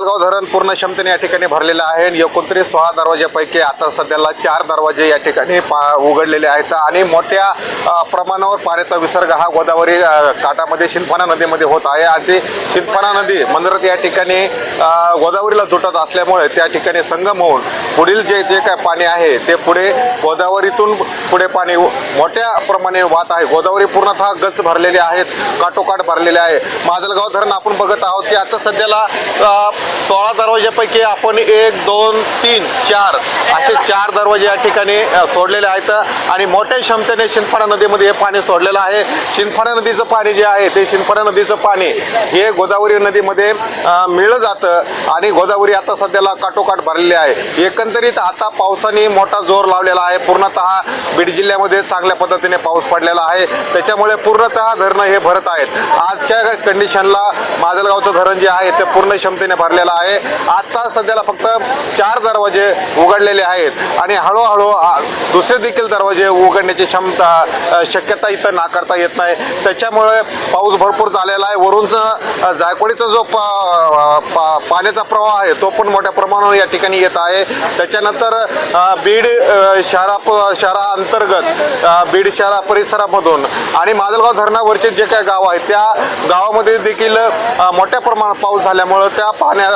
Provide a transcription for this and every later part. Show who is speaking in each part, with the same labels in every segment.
Speaker 1: माजलगाव धरण पूर्ण क्षमतेने या ठिकाणी भरलेलं आहे आणि एकोणतीस सोळा दरवाज्यापैकी आता सध्याला चार दरवाजे या ठिकाणी पा उघडलेले आहेत आणि मोठ्या प्रमाणावर पाण्याचा विसर्ग हा गोदावरी काठामध्ये शिंदफाना नदीमध्ये होत आहे आणि ती शिंदफाना नदी मंदिरात या ठिकाणी गोदावरीला जुटत असल्यामुळे त्या ठिकाणी संगम होऊन पुढील जे जे काय पाणी आहे ते पुढे गोदावरीतून पुढे पाणी मोठ्या प्रमाणे वाहत आहे. गोदावरी पूर्णतः गच भरलेले आहेत काटोकाट भरलेले आहे. माजलगाव धरण आपण बघत आहोत की आता सध्याला सोळा दरवाज्यापैकी आपण एक दोन तीन चार असे चार दरवाजे या ठिकाणी सोडलेले आहेत आणि मोठ्या क्षमतेने शिंदफाडा नदीमध्ये हे पाणी सोडलेलं आहे. शिंदफाडा नदीचं पाणी जे आहे ते शिंदफाडा नदीचं पाणी हे गोदावरी नदीमध्ये मिळलं जातं आणि गोदावरी आता सध्याला काटोकाट भरलेली आहे. एकंदरीत आता पावसाने मोठा जोर लावलेला आहे. पूर्णतः बीड जिल्ह्यामध्ये चांगल्या पद्धतीने पाऊस पडलेला आहे. त्याच्यामुळे पूर्णतः धरणं हे भरत आहेत. आजच्या कंडिशनला माजलगावचं धरण जे आहे ते पूर्ण क्षमतेने भरलेलं आहे. आत्ता सध्याला फक्त चार दरवाजे उघडलेले आहेत. आणि हळूहळू दुसरे देखील दरवाजे उघडण्याची क्षमता शक्यता इथं नाकारता येत नाही. त्याच्यामुळे पाऊस भरपूर झालेला आहे. वरून जायकवाडीचा जो पा, पा, पाण्याचा प्रवाह आहे तो पण मोठ्या प्रमाणावर या ठिकाणी येत आहे. त्याच्यानंतर बीड शहरा शहरा अंतर्गत बीड शहरा परिसरामधून आणि माजलगाव धरणावरचे जे काही गाव आहेत त्या गावामध्ये देखील मोठ्या प्रमाणात पाऊस झाल्यामुळं त्या पाण्या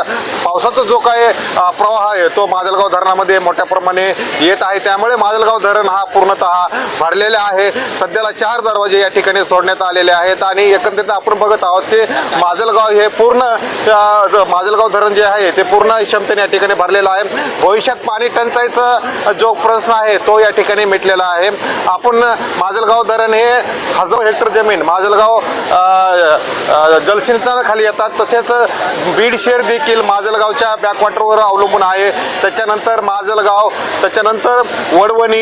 Speaker 1: पावसाचा जो काय प्रवाह आहे तो माजलगाव धरणामध्ये मोठ्या प्रमाणे येत आहे. त्यामुळे माजलगाव धरण हा पूर्णतः भरलेला आहे. सध्याला चार दरवाजे या ठिकाणी सोडण्यात आलेले आहेत आणि एकंदरीत आपण बघत आहोत की माजलगाव हे पूर्ण माजलगाव धरण जे आहे ते पूर्ण क्षमतेने या ठिकाणी भरलेलं आहे. भविष्यात पाणी टंचाईचा जो प्रश्न आहे तो या ठिकाणी मिटलेला आहे. आपण माजलगाव धरण हे हजारो हेक्टर जमीन माजलगाव जलसिंचनाखाली येतात. तसेच बीड शेर देखील माजलगावच्या बॅकवॉटरवर अवलंबून आहे. त्याच्यानंतर माजलगाव त्याच्यानंतर वडवणी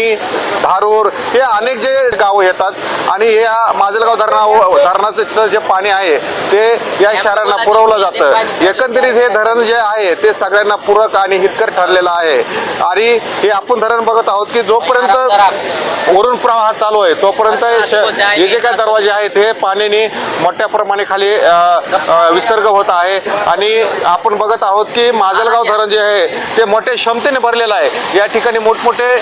Speaker 1: धारूर हे अनेक जे गावं येतात आणि या माजलगाव धरणा धरणाचं जे पाणी आहे ते या शहरांना पुरवलं जातं. एकंदरीत हे धरण जे आहे ते सगळ्यांना पूरक आणि हितकर ठरलेलं आहे. आणि हे आपण धरण बघत आहोत की जोपर्यंत वरून प्रवाह चालू आहे तोपर्यंत हे जे काय दरवाजे आहेत हे पाण्याने मोठ्या प्रमाणे खाली विसर्ग होत आहे. आणि आपण बघत आहोत की माजलगाव धरण जे आहे ते मोठ्या क्षमतेने भरलेलं आहे. या ठिकाणी मोठमोठे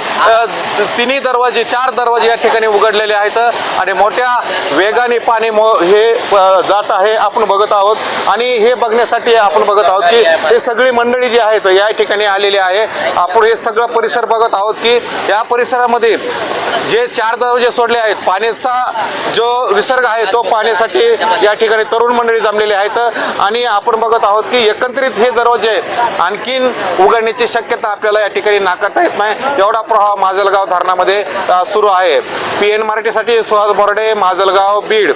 Speaker 1: तिन्ही दरवाजे चार दरवाजे या ठिकाणी उघडलेले आहेत आणि मोठ्या वेगाने पाणी मो हे जात आहे आपण बघत आहोत. आणि हे बघण्यासाठी आपण बघत आहोत की हे सगळी मंडळी जी आहेत या ठिकाणी आलेली आहे. आपण हे सगळं परिसर बघत आहोत की या परिसरामध्ये जे चार दरवाजे सोडले आहेत पाण्याचा जो विसर्ग आहे तो पाण्यासाठी या ठिकाणी तरुण मंडळी जमलेली आहेत. आणि आपण बघत आहोत की एकत्रित हे दरवाजे आणखीन उघडण्याची शक्यता आपल्याला या ठिकाणी नाकारता येत नाही. एवढा प्रभाव माझ्याला माजलगाव धरणामध्ये सुरू आहे. पी एन मराठीसाठी सुहास बोर्डे माजलगाव बीड.